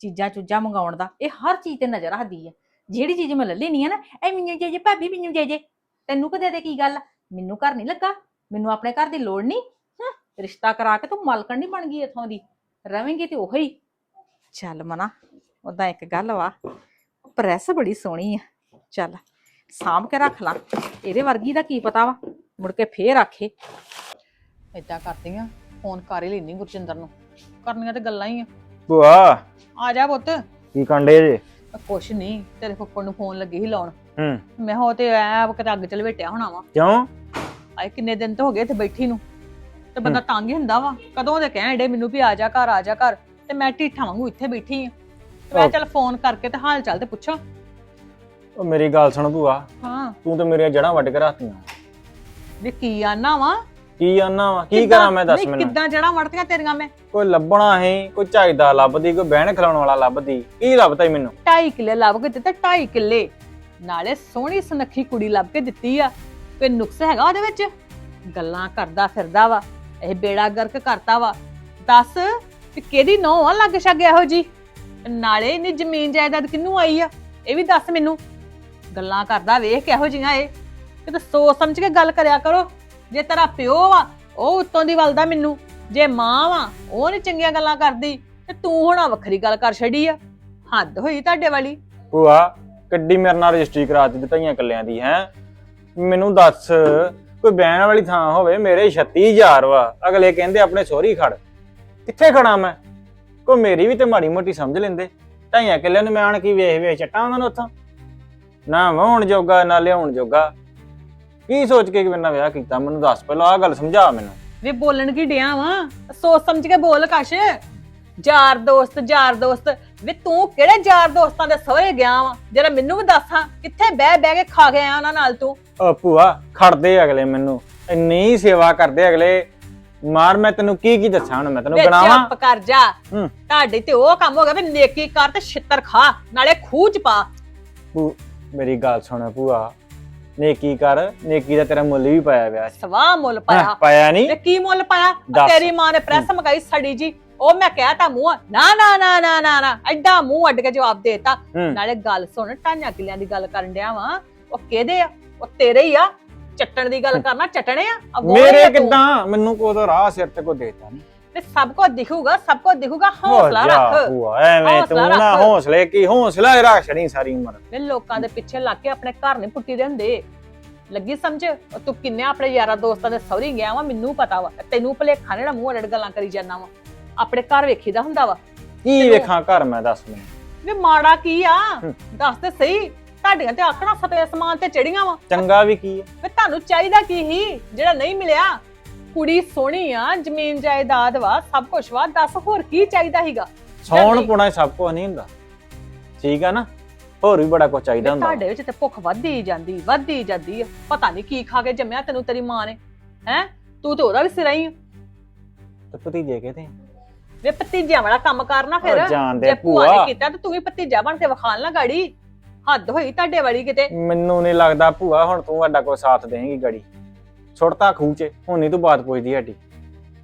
ਚੀਜ਼ਾਂ ਚੂਜ਼ਾਂ ਮੰਗਾਉਣ ਦਾ। ਇਹ ਹਰ ਚੀਜ਼ ਤੇ ਨਜ਼ਰ ਰੱਖਦੀ ਆ। ਜਿਹੜੀ ਚੀਜ਼ ਮੈਂ ਲੈ ਲੈਣੀ ਆ ਨਾ, ਇਹ ਮੈਨੂੰ ਜੇ ਜੇ ਭਾਬੀ ਮੈਨੂੰ ਜੇ ਜੇ ਤੈਨੂੰ ਕਦੇ ਦੇ ਕੀ ਗੱਲ? ਆ? ਮੈਨੂੰ ਘਰ ਨਹੀਂ ਲੱਗਾ। ਮੈਨੂੰ ਆਪਣੇ ਘਰ ਦੀ ਲੋੜ ਨਹੀਂ। ਰਿਸ਼ਤਾ ਕਰਾ ਕੇ ਤੂੰ ਮਾਲਕਣ ਨਹੀਂ ਬਣ ਗਈ ਇਥੋਂ ਦੀ। ਰਵੇਂਗੀ ਤੇ ਉਹੀ। ਚੱਲ ਮਨਾ ਉਦਾਂ ਇੱਕ ਗੱਲ ਵਾ ਪ੍ਰੈਸ ਬੜੀ ਸੋਹਣੀ ਆ। ਚੱਲ ਸਾਂਭ ਕੇ ਰੱਖ ਲਾਂ। ਇਹਦੇ ਵਰਗੀ ਦਾ ਕੀ ਪਤਾ ਵਾ? ਮੁੜ ਕੇ ਫੇਰ ਆਖੇ। ਏਦਾਂ ਕਰਦੀ ਆ ਫੋਨ ਕਰ ਹੀ ਲੈਣੀ ਗੁਰਜਿੰਦਰ ਨੂੰ। ਕਰਨੀਆਂ ਤੇ ਗੱਲਾਂ ਹੀ ਆ। ਭੂਆ। ਆ ਜਾ ਪੁੱਤ। ਕੀ ਕੰਡੇ ਜੇ? ਕੁਛ ਨਹੀਂ ਤੇਰੇ ਫੁੱਫੜ ਨੂੰ ਫੋਨ ਲੱਗੀ ਸੀ ਲਾਉਣ। ਹੂੰ। ਮੈਂ ਹੋ ਤੇ ਐ ਕਿਤੇ ਅੱਗ ਚ ਲਵੇਟਿਆ ਹੋਣਾ ਵਾ। ਕਿਉਂ? ਆਏ ਕਿੰਨੇ ਦਿਨ ਤੋਂ ਹੋ ਗਏ ਇੱਥੇ ਬੈਠੀ ਨੂੰ। ਤੇ ਬੰਦਾ ਤੰਗ ਹੀ ਹੁੰਦਾ ਵਾ। ਕਦੋਂ ਦੇ ਕਹਿਣ ਡੇ ਮੈਨੂੰ ਵੀ ਆ ਜਾ ਘਰ ਆ ਜਾ ਘਰ। ਤੇ ਮੈਂ ਢੀਠਾ ਵਾਂਗੂ ਇੱਥੇ ਬੈਠੀ ਆ। ਮੈਂ ਆਹ। ਚੱਲ ਫੋਨ ਕਰਕੇ ਤੇ ਹਾਲ ਚਾਲ ਤੇ ਪੁੱਛਾਂ। ਉਹ ਮੇਰੀ ਗੱਲ ਸੁਣ ਭੂਆ। ਹਾਂ। ਤੂੰ ਤੇ ਮੇਰੀਆਂ ਜੜਾਂ ਵੱਢ ਕੇ ਰੱਖਤੀਆਂ। ਵੀ ਕੀ ਆਨਾ ਵਾ? ਕੀ ਆਨਾ ਵਾ? ਕੀ ਕਰਾਂ ਮੈਂ ਦੱਸ ਨਹੀਂ, ਮੈਨੂੰ? ਕਿੱਦਾਂ ਜੜਾ ਵੜਤੀਆਂ ਤੇਰੀਆਂ ਮੈਂ? ਕੋਈ ਲੱਭਣਾ ਹੈ ਕੋਈ ਝਾਈਦਾ ਲੱਭਦੀ ਕੋਈ ਬਹਿਣ ਖਲਾਉਣ ਵਾਲਾ ਲੱਭਦੀ। ਕੀ ਲੱਭਦਾ ਈ ਮੈਨੂੰ? 2.5 ਕਿੱਲੇ ਲੱਭ ਕੇ ਦਿੱਤੇ 2.5 ਕਿੱਲੇ। ਨਾਲੇ ਸੋਹਣੀ ਸੁਨੱਖੀ ਕੁੜੀ ਲੱਭ ਕੇ ਦਿੱਤੀ ਆ। ਕੋਈ ਨੁਕਸ ਹੈਗਾ ਉਹਦੇ ਵਿੱਚ? ਗੱਲਾਂ ਕਰਦਾ ਫਿਰਦਾ ਵਾ। ਇਹ ਬੇੜਾ ਗਰਕ ਕਰਤਾ ਵਾ। ਦੱਸ ਕਿ ਕਿਹਦੀ ਨੌ ਆ ਲੱਗ ਛੱਗ ਇਹੋ ਜੀ? ਨਾਲੇ ਇਹਨੀ ਜ਼ਮੀਨ ਜਾਇਦਾਦ ਕਿੰਨੂੰ ਆਈ ਆ? ਇਹ ਵੀ ਦੱਸ ਮੈਨੂੰ। ਗੱਲਾਂ ਕਰਦਾ ਵੇਖ ਕਿਹੋ ਜੀਆਂ ਇਹ। ਕਿਤੇ ਸੋਚ ਸਮਝ ਕੇ ਗੱਲ ਕਰਿਆ ਕਰੋ। ਜੇ ਤੇਰਾ ਪਿਓ ਵਾ ਉਹ ਉੱਤੋਂ ਦੀ ਵੱਲਦਾ ਮੈਨੂੰ। ਜੇ ਮਾਂ ਵਾ, ਉਹ ਨੀ ਚੰਗੀਆਂ ਗੱਲਾਂ ਕਰਦੀ, ਤੇ ਤੂੰ ਹੁਣ ਵੱਖਰੀ ਗੱਲ ਕਰ ਛੜੀ ਆ। ਹੱਦ ਹੋਈ ਤੁਹਾਡੇ ਵਾਲੀ। ਭੂਆ, ਗੱਡੀ ਮੇਰੇ ਨਾਲ ਰਜਿਸਟਰੀ ਕਰਾ ਦਿੱਤੀ ਧਈਆਂ ਕੱਲਿਆਂ ਦੀ, ਹੈ? ਮੈਨੂੰ ਦੱਸ ਕੋਈ ਬਹਿਣ ਵਾਲੀ ਥਾਂ ਹੋਵੇ, ਮੇਰੇ 36000 ਵਾ। ਅਗਲੇ ਕਹਿੰਦੇ ਆਪਣੇ ਸੋਹਰੀ ਖੜ। ਕਿੱਥੇ ਖੜਾ ਮੈਂ? ਕੋਈ ਮੇਰੀ ਵੀ ਤੇ ਮਾੜੀ ਮੋਟੀ ਸਮਝ ਲੈਂਦੇ। ਢਾਈਆਂ ਕਿੱਲਿਆਂ ਨੂੰ ਮੈਂ ਆਣ ਕੀ ਵੇਖ ਵੇਖ ਚੱਟਾਂ ਉਹਨਾਂ ਨੂੰ ਉੱਥੋਂ। ਨਾ ਵਾਹੁਣ ਜੋਗਾ, ਨਾ ਲਿਆਉਣ ਜੋਗਾ। ਕੀ ਸੋਚ ਕੇ ਕਿ ਮੇਰੇ ਨਾਲ ਵਿਆਹ ਕੀਤਾ? ਮੈਨੂੰ ਦੱਸ ਪਹਿਲਾਂ ਆਹ ਗੱਲ ਸਮਝਾ ਮੈਨੂੰ। ਵੇ ਬੋਲਣ ਕੀ ਡਿਆ ਵਾ? ਸੋਚ ਸਮਝ ਕੇ ਬੋਲ ਕਸ਼। ਯਾਰ ਦੋਸਤ ਯਾਰ ਦੋਸਤ ਵੇ ਤੂੰ ਕਿਹੜੇ ਯਾਰ ਦੋਸਤਾਂ ਦੇ ਸਹੁਰੇ ਗਿਆ ਵਾ? ਜਰਾ ਮੈਨੂੰ ਵੀ ਦੱਸ ਕਿੱਥੇ ਬਹਿ ਬਹਿ ਕੇ ਖਾ ਗਿਆ ਉਹਨਾਂ ਨਾਲ ਤੂੰ? ਓ ਭੂਆ ਖੜਦੇ ਅਗਲੇ ਮੈਨੂੰ। ਇੰਨੀ ਸੇਵਾ ਕਰਦੇ ਅਗਲੇ। ਮਾਰ ਮੈਂ ਤੈਨੂੰ ਕੀ ਕੀ ਦੱਸਾਂ ਹੁਣ? ਮੈਂ ਤੈਨੂੰ ਵੇ ਗਣਾਵਾਂ ਚੁੱਪ ਕਰ ਜਾ। ਹੂੰ। ਤੁਹਾਡੇ ਤੇ ਉਹ ਕੰਮ ਹੋ ਗਿਆ ਵੀ ਨੇਕੀ ਕਰ ਤੇ ਛਿੱਤਰ ਖਾ ਨਾਲੇ ਖੂਹ ਚ ਪਾ। ਭੂ ਮੇਰੀ ਗੱਲ ਸੁਣ ਭੂਆ। ਨੇਕੀ ਕਰ ਨੇਕੀ ਦਾ ਤੇਰਾ ਮੁੱਲ ਵੀ ਪਾਇਆ ਵਿਆਹ ਚ ਸਵਾ ਮੁੱਲ ਪਾਇਆ। ਪਾਇਆ ਨਹੀਂ ਵੇ ਕੀ ਮੁੱਲ ਪਾਇਆ? ਆਹ ਦੱਸ। ਤੇਰੀ ਮਾਂ ਨੇ ਪ੍ਰੈਸ ਮਗਾਈ ਸੜੀ ਜੀ। ਉਹ ਮੈਂ ਕਹਿਤਾ ਮੂੰਹ ਨਾ ਨਾ ਨਾ ਨਾ ਨਾ ਨਾ ਐਡਾ ਮੂੰਹ ਅੱਡ ਕੇ ਜਵਾਬ ਦੇਤਾ। ਹੂੰ। ਨਾਲੇ ਗੱਲ ਸੁਣ ਟਾਈਆਂ ਕਿੱਲਿਆਂ ਦੀ ਗੱਲ ਕਰਨ ਡਿਆ ਵਾਂ। ਉਹ ਕਿਹਦੇ ਆ? ਉਹ ਤੇਰੇ ਹੀ ਆ। ਚੱਟਣ ਦੀ ਗੱਲ ਕਰਨਾ ਚਟਣੇ ਆ? ਮੇਰੇ ਤੂੰ। ਕਿਦਾਂ? ਮੈਨੂੰ ਕੋ ਤਾਂ ਰਾਹ ਸਿਰ ਤੇ ਕੋ ਦੇਤਾ ਨਹੀਂ। ਤੇ ਸਭ ਕੁਝ ਦਿਖੂਗਾ ਸਭ ਕੁਝ ਦਿਖੂਗਾ ਹੌਸਲਾ ਰੱਖ। ਭੂਆ ਐਵੇਂ ਤੂੰ ਹੌਸਲਾ ਨਾ ਰੱਖ। ਹੌਸਲੇ ਕੀ ਹੌਸਲਾ ਹੀ ਰੱਖ ਛੜੀ ਸਾਰੀ ਉਮਰ। ਵੇ ਲੋਕਾਂ ਦੇ ਪਿੱਛੇ ਲੱਗ ਕੇ ਆਪਣੇ ਘਰ ਨਹੀਂ ਪੁੱਟੀ ਦੇ ਹੁੰਦੇ ਲੱਗੀ ਸਮਝ? ਉਹ ਤੂੰ ਕਿੰਨੇ ਆਪਣੇ ਯਾਰਾਂ ਦੋਸਤਾਂ ਦੇ ਸਹੁਰੀ ਗਿਆ ਵਾ ਮੈਨੂੰ ਪਤਾ ਵਾ। ਤੈਨੂੰ ਭਲੇਖਾ ਨੇ ਨਾ ਮੂੰਹ ਅੜੜ ਗੱਲਾਂ ਕਰੀ ਜਾਂਦਾ ਵਾ। ਆਪਣੇ ਘਰ ਵੇਖੀਦਾ ਹੁੰਦਾ ਵਾ? ਕੀ ਵੇਖਾਂ ਘਰ ਮੈਂ ਦੱਸ ਮੈਨੂੰ। ਵੇ ਮਾੜਾ ਕੀ ਆ। ਦੱਸ ਤੇ ਸਹੀ ਤੁਹਾਡੀਆਂ ਤੇ ਆਖਣਾ ਸਤੇ ਅਸਮਾਨ ਤੇ ਚੜੀਆਂ ਵਾ। ਚੰਗਾ ਵੀ ਕੀ ਹੈ ਵੇ ਤੁਹਾਨੂੰ ਚਾਹੀਦਾ ਕੀ ਹੀ ਜਿਹੜਾ ਨਹੀਂ ਮਿਲਿਆ? ਕੁੜੀ ਸੋਹਣੀ ਆ ਜ਼ਮੀਨ ਜਾਇਦਾਦ ਵਾ ਸਭ ਕੁਝ ਵਾ ਦੱਸ ਹੋਰ ਕੀ ਚਾਹੀਦਾ ਹੀਗਾ ਸੌਣ। ਪੁਣਾ ਸਭ ਕੁਝ ਨਹੀਂ ਹੁੰਦਾ। ਠੀਕ ਆ ਨਾ? ਹੋਰ ਵੀ ਬੜਾ ਕੁਝ ਚਾਹੀਦਾ ਹੁੰਦਾ ਤੁਹਾਡੇ ਵਿੱਚ ਤੇ ਭੁੱਖ ਵੱਧਦੀ ਜਾਂਦੀ ਵੱਧਦੀ ਜਾਂਦੀ ਆ। ਪਤਾ ਨਹੀਂ ਕੀ ਖਾ ਕੇ ਜੰਮਿਆ ਤੈਨੂੰ ਤੇਰੀ ਮਾਂ ਨੇ। ਹੈ? ਤੂੰ ਤੇ ਉਹਦਾ ਵੀ ਸਿਰਾ ਹੀ ਆ। ਤੇ ਭਤੀਜੇ ਕਿਤੇ ਵੇ ਭਤੀਜਿਆਂ ਵਾਲਾ ਕੰਮ ਕਰਨਾ ਫਿਰ। ਉਹ ਜੇ ਭੂਆ ਭੂਆ। ਨੇ ਕੀਤਾ ਤੇ ਤੂੰ ਵੀ ਭਤੀਜਾ ਬਣ ਕੇ ਵਿਖਾਲ ਨਾ ਗਾੜੀ। ਹੱਦ ਹੋਈ ਤੁਹਾਡੇ ਵਾਲੀ ਕਿਤੇ। ਮੈਨੂੰ ਨਹੀਂ ਲੱਗਦਾ ਭੂਆ ਹੁਣ ਤੂੰ ਵੱਡਾ ਕੋਈ ਸਾਥ ਦੇਂਗੀ ਗੜੀ। ਛੁੱਟਤਾ ਖੂਚੇ ਹੁਣ ਨਹੀਂ ਤੂੰ ਬਾਤ ਪੁੱਛਦੀ ਹੱਡੀ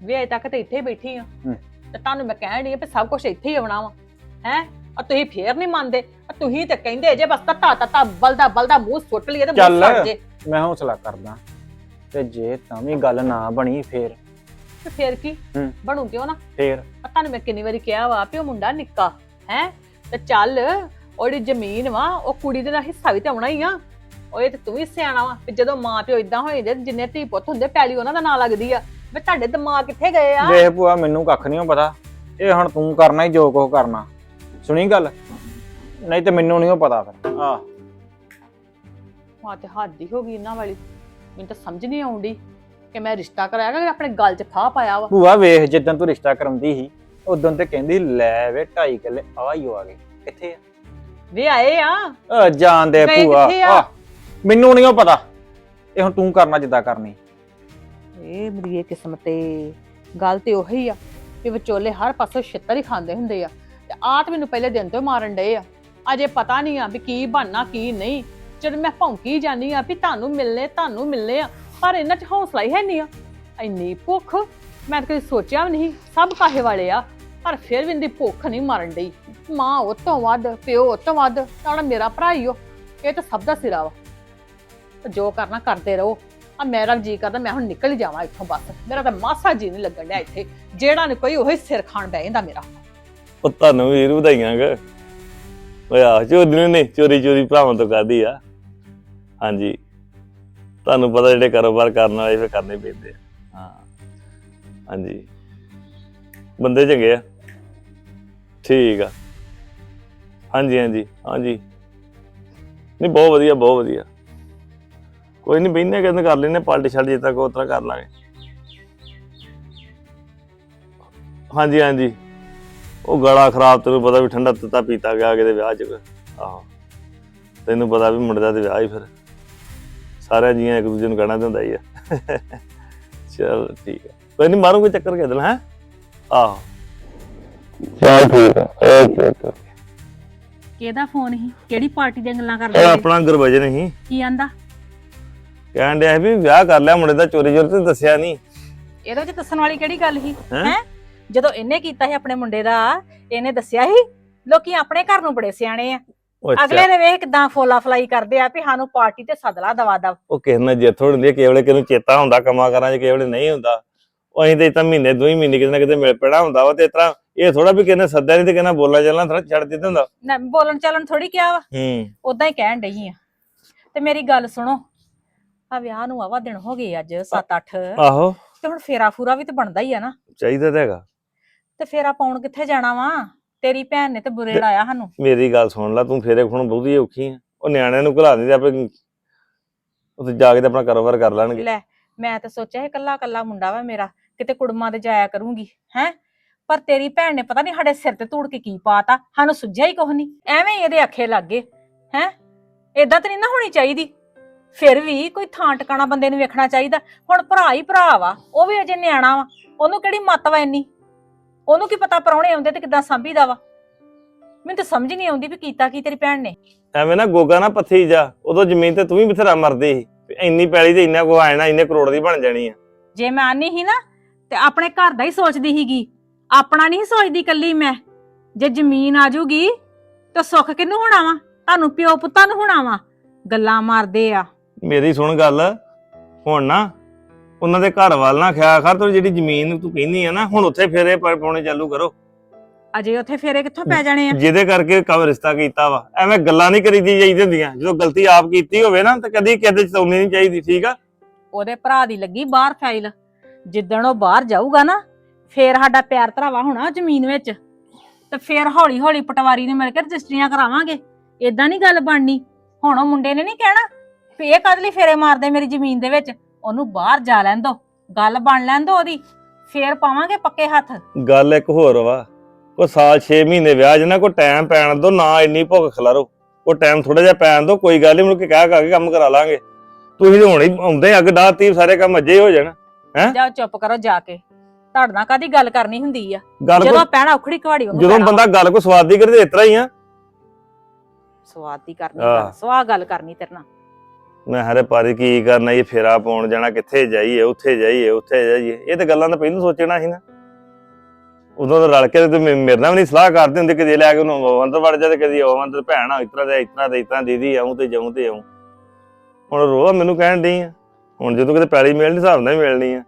ਵੇ ਅਜੇ ਤੱਕ ਤੇ ਇੱਥੇ ਬੈਠੀ ਆ। ਹੂੰ। ਤੇ ਤੁਹਾਨੂੰ ਮੈਂ ਕਹਿਣ ਡਈ ਆ ਵੀ ਸਭ ਕੁਝ ਇੱਥੇ ਹੀ ਆਉਣਾ ਵਾ। ਹੈ? ਆ ਤੁਸੀਂ ਫੇਰ ਨਹੀਂ ਮੰਨਦੇ। ਆ ਤੁਸੀਂ ਤੇ ਕਹਿੰਦੇ ਜੇ ਬਸ ਤੱਤਾ ਤੱਤਾ ਬਲਦਾ ਬਲਦਾ ਮੂੰਹ ਸੁੱਟ ਲਈਏ ਤੇ ਮੂੰਹ ਚੱਲ। ਸੜ ਜੇ। ਮੈਂ ਹੌਸਲਾ ਕਰਦਾ। ਤੇ ਜੇ ਤਾਂ ਵੀ ਗੱਲ ਨਾ ਬਣੀ ਫੇਰ। ਤੇ ਫੇਰ ਕੀ? ਹੂੰ। ਬਣੂ ਕਿਉਂ ਨਾ? ਫੇਰ। ਆ ਤੁਹਾਨੂੰ ਮੈਂ ਕਿੰਨੀ ਵਾਰੀ ਕਿਹਾ ਵਾ ਉਹ ਮੁੰਡਾ ਨਿੱਕਾ ਹੈ? ਤੇ ਚੱਲ ਉਹਦੀ ਜ਼ਮੀਨ ਵਾ ਉਹ ਕੁੜੀ ਦੇ ਦਾ ਹਿੱਸਾ ਵੀ ਤੇ ਆਉਣਾ ਹੀ ਆ। ਉਹ ਇਹ ਤੇ ਤੂੰ ਵੀ ਸਿਆਣਾ ਵਾ ਵੀ ਜਦੋਂ ਮਾਂ ਪਿਓ ਇਦਾਂ ਹੋ ਜਾਂਦੇ ਜਿੰਨੇ ਧੀ ਪੁੱਤ ਹੁੰਦੇ ਪੈਲੀ ਉਹਨਾਂ ਦਾ ਨਾਂ ਲੱਗਦੀ ਆ। ਵੀ ਤੁਹਾਡੇ ਦਿਮਾਗ ਕਿੱਥੇ ਗਏ ਆ? ਵੇਖ ਭੂਆ ਮੈਨੂੰ ਕੱਖ ਨਹੀਂ ਪਤਾ। ਇਹ ਹੁਣ ਤੂੰ ਕਰਨਾ ਹੀ ਜੋ ਕੁਛ ਕਰਨਾ। ਸੁਣੀ ਗੱਲ? ਨਹੀਂ ਤੇ ਮੈਨੂੰ ਨਹੀਂ ਪਤਾ ਫਿਰ। ਆ। ਮਾਂ ਤੇ ਹੱਦ ਹੀ ਹੋ ਗਈ ਇਹਨਾਂ ਵਾਲੀ। ਮੈਨੂੰ ਤਾਂ ਸਮਝ ਨਹੀਂ ਆਉਂਦੀ। ਕਿ ਮੈਂ ਰਿਸ਼ਤਾ ਕਰਾਇਆ ਕਿ ਆਪਣੇ ਗੱਲ 'ਚ ਫਾਹ ਪਾਇਆ ਵਾ। ਭੂਆ ਵੇਖ ਜਿੱਦਾਂ ਤੂੰ ਰਿਸ਼ਤਾ ਕਰਾਉਂਦੀ ਸੀ ਉਦੋਂ ਤੇ ਕਹਿੰਦੀ ਲੈ ਵੇ ਢਾਈ ਕਿੱਲੇ ਆ ਹੀ ਆ ਗਏ। ਕਿੱਥੇ ਆ? ਵੇ ਆਏ ਆ। ਅ ਜਾਣਦੇ ਗਏ ਭੂਆ। ਕਿੱਥੇ ਆ? ਆ, ਮੈਨੂੰ ਨਹੀਂ ਪਤਾ। ਇਹ ਹੁਣ ਤੂੰ ਕਰਨਾ ਜਿੱਦਾਂ ਕਰਨੀ। ਇਹ ਮੇਰੀ ਇਹ ਕਿਸਮਤ ਤੇ ਗੱਲ ਤੇ ਉਹੀ ਆ ਕਿ ਵਿਚੋਲੇ ਹਰ ਪਾਸੋਂ ਛਿੱਤਰ ਹੀ ਖਾਂਦੇ ਹੁੰਦੇ ਆ। ਤੇ ਆਤ ਮੈਨੂੰ ਪਹਿਲੇ ਦਿਨ ਤੋਂ ਹੀ ਮਾਰਨ ਡਏ ਆ। ਅਜੇ ਪਤਾ ਨਹੀਂ ਆ ਵੀ ਕੀ ਬਣਨਾ ਕੀ ਨਹੀਂ। ਜਦ ਮੈਂ ਭੌਂਕੀ ਜਾਂਦੀ ਆ ਵੀ ਤੁਹਾਨੂੰ ਮਿਲਨੇ ਤੁਹਾਨੂੰ ਮਿਲਨੇ ਆ। ਪਰ ਇਹਨਾਂ 'ਚ ਹੌਸਲਾ ਹੀ ਹੈ ਨਹੀਂ ਆ। ਇੰਨੀ ਭੁੱਖ, ਮੈਂ ਤਾਂ ਕਦੇ ਸੋਚਿਆ ਵੀ ਨਹੀਂ, ਸਭ ਕਾਹੇ ਵਾਲੇ ਆ, ਪਰ ਫਿਰ ਵੀ ਇਹਦੀ ਭੁੱਖ ਨਹੀਂ ਮਾਰਨ ਡਈ। ਮਾਂ ਉਹ ਤੋਂ ਵੱਧ, ਪਿਓ ਉਹ ਤੋਂ ਵੱਧ ਤਾਂ ਮੇਰਾ ਭਰਾ ਹੀ ਉਹ ਇਹ ਤਾਂ ਸਭ ਦਾ ਸਿਰਾ ਵਾ। ਤੇ ਜੋ ਕਰਨਾ ਕਰਦੇ ਰਹੋ। ਆ ਮੇਰਾ ਜੀ ਕਰਦਾ, ਮੈਂ ਹੁਣ ਨਿਕਲ ਹੀ ਜਾਵਾਂ ਇੱਥੋਂ ਬਸ। ਮੇਰਾ ਤਾਂ ਮਾਸਾ ਜੀ ਨਹੀਂ ਲੱਗਣ ਡਿਆ ਇੱਥੇ, ਜਿਹੜਾ ਨੇ ਕੋਈ ਉਹੀ ਸਿਰ ਖਾਣ ਬਹਿ ਜਾਂਦਾ ਮੇਰਾ। ਉਹ ਤੁਹਾਨੂੰ ਵੀਰ ਵਧਾਈਆਂ ਗ ਓਏ ਆ ਚੋਰੀ ਨੂੰ ਚੋਰੀ ਚੋਰੀ ਭਰਾਵਾਂ ਤੋਂ ਕਰਦੀ ਆ। ਹਾਂਜੀ। ਤੁਹਾਨੂੰ ਪਤਾ ਜਿਹੜੇ ਕਾਰੋਬਾਰ ਕਰਨ ਵਾਲੇ ਫਿਰ ਕਰਨੇ ਪੈਂਦੇ ਆ। ਹਾਂ। ਹਾਂਜੀ। ਬੰਦੇ ਚੰਗੇ ਆ। ਠੀਕ ਆ। ਹਾਂਜੀ ਹਾਂਜੀ ਹਾਂਜੀ। ਨਹੀਂ ਬਹੁਤ ਵਧੀਆ ਬਹੁਤ ਵਧੀਆ। ਕੋਈ ਨਹੀਂ ਬਹਿਨੇ ਕਹਿੰਦੇ ਕਰ ਲੈਨੇ ਪਾਲਟੀ ਛੱਡ ਜੇ ਤੱਕ ਉਤਰਾ ਕਰ ਲਾਂਗੇ। ਹਾਂਜੀ ਹਾਂਜੀ। ਉਹ ਗਲਾ ਖਰਾਬ ਤੈਨੂੰ ਪਤਾ ਵੀ ਠੰਡਾ ਤੱਤਾ ਪੀਤਾ ਗਿਆ ਕਿਤੇ ਵਿਆਹ ਚ। ਆਹੋ। ਤੈਨੂੰ ਪਤਾ ਵੀ ਮੁੰਡੇ ਦਾ ਤੇ ਵਿਆਹ ਹੀ ਫਿਰ। ਸਾਰਿਆਂ ਜੀਆਂ ਇੱਕ ਦੂਜੇ ਨੂੰ ਕਹਿਣਾ ਤੇ ਹੁੰਦਾ ਹੀ ਆ। ਚਲ ਠੀਕ ਹੈ ਕੋਈ ਨਹੀਂ ਮਾਰੂੰਗੇ ਚੱਕਰ ਕੇ ਦਿਨ ਹੈ? ਆਹੋ। ਚਲ ਠੀਕ ਆ। ਓਕੇ ਓਕੇ ਕਿਹਦਾ ਫੋਨ ਸੀ? ਕਿਹੜੀ ਪਾਰਟੀ ਦੀਆਂ ਗੱਲਾਂ ਇਹ ਕਰਦੇ ਆਪਣਾ ਗੁਰਬਜਨ ਹੀ ਕੀ ਆਂਦਾ? ਕਹਿਣ ਡਿਆ ਸੀ ਵੀ ਵਿਆਹ ਕਰ ਲਿਆ ਮੁੰਡੇ ਦਾ ਚੋਰੀ ਚੋਰੀ ਤੇ ਦੱਸਿਆ ਨਹੀਂ ਇਹਦੇ ਵਿੱਚ ਦੱਸਣ ਵਾਲੀ ਕਿਹੜੀ ਗੱਲ ਸੀ? ਹੈਂ? ਹੈ? ਜਦੋਂ ਇਹਨੇ ਕੀਤਾ ਸੀ ਆਪਣੇ ਮੁੰਡੇ ਦਾ ਇਹਨੇ ਦੱਸਿਆ ਸੀ? ਲੋਕੀ ਆਪਣੇ ਘਰ ਨੂੰ ਬੜੇ ਸਿਆਣੇ ਆ। ਉਹ ਅੱਛਾ। ਅਗਲੇ ਨੇ ਵੇਖ ਕਿਦਾਂ ਫੋਲਾ ਫਲਾਈ ਕਰਦੇ ਆ ਵੀ ਸਾਨੂੰ ਪਾਰਟੀ ਤੇ ਸਦਲਾ ਦਵਾ ਦਵ। ਉਹ ਕਿਸੇ ਨਾਲ ਜਿੱਤ ਹੁੰਦੀ ਹੈ ਕੇਵਲੇ ਕਿਨੂੰ ਚੇਤਾ ਹੁੰਦਾ ਕੰਮਾਂ ਕਰਾਂ 'ਚ ਕੇਵਲੇ ਨਹੀਂ ਹੁੰਦਾ। ਉਹ ਅਸੀਂ ਤੇ ਇਤਾਂ ਮਹੀਨੇ ਦੋ ਹੀ ਮਹੀਨੇ ਕਿਤੇ ਨਾ ਕਿਤੇ ਮਿਲ ਪੈਣਾ ਹੁੰਦਾ ਵਾ ਤੇ ਇਸ ਤਰ੍ਹਾਂ ਇਹ ਥੋੜਾ ਵੀ ਕਿਨੇ ਸੱਦਿਆ ਨਹੀਂ ਤੇ ਕਿਨੇ ਬੋਲਣਾ ਚੱਲਣਾ ਥੋੜਾ ਛੱਡ ਦਿੱਤਾ ਹੁੰਦਾ। ਨਾ ਬੋਲਣ ਚੱਲਣ ਥੋੜੀ ਕਿਹਾ ਵਾ। ਹੂੰ। ਉਦਾਂ ਹੀ ਕਹਿਣ ਡਈ ਆ। ਤੇ ਮੇਰੀ ਗੱਲ ਸੁਣੋ ਆ ਵਿਆਹ ਨੂੰ ਆਵਾ ਦਿਨ ਹੋ ਗਏ ਅੱਜ 7-8 ਆਹੋ। ਤੇ ਹੁਣ ਫੇਰਾ ਫੂਰਾ ਵੀ ਤੇ ਬਣਦਾ ਹੀ ਆ ਨਾ। ਚਾਹੀਦਾ ਤਾਂ ਹੈਗਾ। ਤੇ ਫੇਰਾ ਪਾਉਣ ਕਿੱਥੇ ਜਾਣਾ ਵਾ? ਤੇਰੀ ਭੈਣ ਨੇ ਤੇ ਬੁਰੇ ਲਾਇਆ ਸਾਨੂੰ। ਮੇਰੀ ਗੱਲ ਸੁਣ ਲੈ ਤੂੰ ਫੇਰੇ ਹੁਣ ਬਹੁਤੀ ਔਖੀ ਆ। ਉਹ ਨਿਆਣਿਆਂ ਨੂੰ ਘਲਾ ਦੇ ਆਪੇ। ਉੱਥੇ ਜਾ ਕੇ ਤੇ ਆਪਣਾ ਕਾਰੋਬਾਰ ਕਰ ਲੈਣਗੇ। ਲੈ ਮੈਂ ਤਾਂ ਸੋਚਿਆ ਇਹ ਕੱਲਾ ਕੱਲਾ ਮੁੰਡਾ ਵਾ ਮੇਰਾ ਕਿਤੇ ਕੁੜਮਾਂ ਤੇ ਜਾਇਆ ਕਰੂੰਗੀ ਹੈ? ਪਰ ਤੇਰੀ ਭੈਣ ਨੇ ਪਤਾ ਨਹੀਂ ਸਾਡੇ ਸਿਰ ਤੇ ਧੂੜ ਕੇ ਕੀ ਪਾਤਾ ਸਾਨੂੰ ਸੁੱਝਿਆ ਹੀ ਕੁਛ ਨਹੀਂ ਐਵੇਂ ਹੀ ਇਹਦੇ ਅੱਖੇ ਲੱਗ ਗਏ ਹੈ? ਏਦਾਂ ਤਾਂ ਨਹੀਂ ਨਾ ਹੋਣੀ ਚਾਹੀਦੀ। ਫਿਰ ਵੀ ਕੋਈ ਥਾਂ ਟਿਕਾਣਾ ਬੰਦੇ ਨੂੰ ਵੇਖਣਾ ਚਾਹੀਦਾ। ਹੁਣ ਭਰਾ ਹੀ ਭਰਾ ਵਾ ਉਹ ਵੀ ਅਜੇ ਨਿਆਣਾ ਵਾ। ਉਹਨੂੰ ਕਿਹੜੀ ਮੱਤ ਵਾ ਇੰਨੀ? ਉਹਨੂੰ ਕੀ ਪਤਾ ਪਰੌਣੇ ਆਉਂਦੇ ਤੇ ਕਿਦਾਂ ਸੰਭੀਦਾ ਵਾ? ਮੈਨੂੰ ਤਾਂ ਸਮਝ ਨਹੀਂ ਆਉਂਦੀ ਵੀ ਕੀਤਾ ਕੀ ਤੇਰੀ ਭੈਣ ਨੇ। ਐਵੇਂ ਨਾ ਗੋਗਾ ਨਾ ਪੱਥੀ ਜਾ ਉਦੋਂ ਜ਼ਮੀਨ ਤੇ ਤੂੰ ਵੀ ਬਥੇਰਾ ਮਰਦੀ ਸੀ ਵੀ ਇੰਨੀ ਪੈਲੀ ਤੇ ਇੰਨਾ ਕੋ ਆਣਾ ਇੰਨੇ ਕਰੋੜ ਦੀ ਬਣ ਜਾਣੀ ਆ। ਜੇ ਮੈਂ ਆਨੀ ਸੀ ਨਾ ਤੇ ਆਪਣੇ ਘਰ ਦਾ ਹੀ ਸੋਚਦੀ ਸੀਗੀ। ਆਪਣਾ ਨਹੀਂ ਸੋਚਦੀ ਕੱਲੀ ਮੈਂ। ਜੇ ਜ਼ਮੀਨ ਆ ਜੂਗੀ ਤਾਂ ਸੁੱਖ ਕਿਹਨੂੰ ਹੋਣਾ ਵਾ? ਤੁਹਾਨੂੰ ਪਿਓ ਪੁੱਤਾਂ ਨੂੰ ਹੋਣਾ ਵਾ। ਗੱਲਾਂ ਮਾਰਦੇ ਆ। ਮੇਰੀ ਸੁਣ ਗੱਲ ਹੁਣ ਨਾ ਉਹਨਾਂ ਦੇ ਘਰ ਵੱਲ ਨਾ ਖਿਆ ਕਰ ਤੂੰ ਜਿਹੜੀ ਜ਼ਮੀਨ ਤੂੰ ਕਹਿੰਦੀ ਆ ਨਾ ਹੁਣ ਉੱਥੇ ਫੇਰੇ ਪਾ- ਪਾਉਣੇ ਚਾਲੂ ਕਰੋ। ਅਜੇ ਉੱਥੇ ਫੇਰੇ ਕਿੱਥੋਂ ਪੈ ਜਾਣੇ ਆ? ਜਿਹਦੇ ਕਰਕੇ ਕਬ ਰਿਸ਼ਤਾ ਕੀਤਾ ਵਾ। ਐਵੇਂ ਗੱਲਾਂ ਨਹੀਂ ਕਰੀਦੀ ਜਾਈਦੀ ਹੁੰਦੀਆਂ ਜਦੋਂ ਗਲਤੀ ਆਪ ਕੀਤੀ ਹੋਵੇ ਨਾ ਤਾਂ ਕਦੀ ਕਿਤੇ ਚਤਾਉਣੀ ਨਹੀਂ ਚਾਹੀਦੀ ਠੀਕ ਆ? ਉਹਦੇ ਭਰਾ ਦੀ ਲੱਗੀ ਬਾਹਰ ਫਾਈਲ। ਜਿੱਦਣ ਉਹ ਬਾਹਰ ਜਾਊਗਾ ਨਾ ਫੇਰ ਸਾਡਾ ਪਿਆਰ ਧਰਾਵਾ ਹੋਣਾ ਜ਼ਮੀਨ ਵਿੱਚ। ਤੇ ਫੇਰ ਹੌਲੀ ਹੌਲੀ ਪਟਵਾਰੀ ਨੂੰ ਮਿਲ ਕੇ ਰਜਿਸਟਰੀਆਂ ਕਰਾਵਾਂਗੇ। ਇਦਾਂ ਨਹੀਂ ਗੱਲ ਬਣਨੀ। ਹੁਣ ਉਹ ਮੁੰਡੇ ਨੇ ਨਹੀਂ ਕਹਿਣਾ ਵੀ ਇਹ ਕਦ ਲਈ ਫੇਰੇ ਮਾਰਦੇ ਮੇਰੀ ਜ਼ਮੀਨ ਦੇ ਵਿੱਚ? ਉਹਨੂੰ ਬਾਹਰ ਜਾ ਲੈਣ ਦੋ ਗੱਲ ਬਣ ਲੈਣ ਦੋ ਉਹਦੀ ਫੇਰ ਪਾਵਾਂਗੇ ਪੱਕੇ ਹੱਥ। ਗੱਲ ਇੱਕ ਹੋਰ ਵਾ ਕੋ ਸਾਲ 6 ਮਹੀਨੇ ਵਿਆਹ ਜਨਾ ਕੋ ਟਾਈਮ ਪੈਣ ਦੋ ਨਾ ਇੰਨੀ ਭੁੱਖ ਖਲਾਰੋ। ਉਹ ਟਾਈਮ ਥੋੜਾ ਜਿਹਾ ਪੈਣ ਦੋ ਕੋਈ ਗੱਲ ਨਹੀਂ ਮੁੜ ਕੇ ਕਹਿ ਕਾ ਕੇ ਕੰਮ ਕਰਾ ਲਾਂਗੇ। ਤੁਸੀਂ ਹੁਣ ਹੀ ਆਉਂਦੇ ਅੱਗ ਡਾਤੀ ਸਾਰੇ ਕੰਮ ਅੱਜੇ ਹੀ ਹੋ? ਜਾਣ ਜਾ ਚੁੱਪ ਕਰੋ ਜਾ ਕੇ। ਤੁਹਾਡੇ ਨਾਲ ਕਾਦੀ ਗੱਲ ਕਰਨੀ ਹੁੰਦੀ ਆ? ਗੱਲ ਜਦੋਂ ਕੋ ਪੈਣਾ ਉਖੜੀ ਕਵਾੜੀ ਵਾਂਗੂ ਜਦੋਂ ਪੈਣਾ। ਬੰਦਾ ਗੱਲ ਕੋ ਸਵਾਦ ਦੀ ਕਰੇ ਤੇ ਇਸ ਤਰ੍ਹਾਂ ਹੀ ਆ। ਸਵਾਦ ਦੀ ਕਰਨੀ ਆਹ। ਗੱਲ ਸਵਾਹ ਗੱਲ ਕਰਨੀ ਤੇਰੇ ਨਾਲ। ਮੈਂ ਹਰੇ ਪਾਰੀ ਕੀ ਕਰਨਾ ਇਹ ਫੇਰਾ ਪਾਉਣ ਜਾਣਾ, ਕਿੱਥੇ ਜਾਈਏ, ਉੱਥੇ ਜਾਈਏ ਉੱਥੇ ਜਾਈਏ। ਇਹ ਤਾਂ ਗੱਲਾਂ ਤਾਂ ਪਹਿਲਾਂ ਸੋਚਣਾ ਸੀ ਨਾ। ਉਦੋਂ ਤਾਂ ਰਲ ਕੇ ਤੇ ਮੇ- ਮੇਰੇ ਨਾਲ ਵੀ ਨਹੀਂ ਸਲਾਹ ਕਰਦੇ ਹੁੰਦੇ ਕਿ ਜੇ ਲੈ ਕੇ ਉਹਨੂੰ ਅੰਦਰ ਵੜ ਜਾ ਤੇ ਕਦੀ ਉਹ ਅੰਦਰ ਭੈਣ ਆ ਇਤਰਾ ਦੇ ਇਤਰਾ ਦੇ ਇਤਰਾ ਦੀਦੀ ਆਉਂ ਤੇ ਜਾਉਂ ਤੇ ਆਉਂ ਹੁਣ ਰੋਆ ਮੈਨੂੰ ਕਹਿਣ ਡਈ ਆ। ਹੁਣ ਜਦੋਂ ਕਿਤੇ ਪੈਲੀ ਮਿਲਣੀ ਹਿਸਾਬ ਨਾਲ ਹੀ ਮਿਲਣੀ ਆ।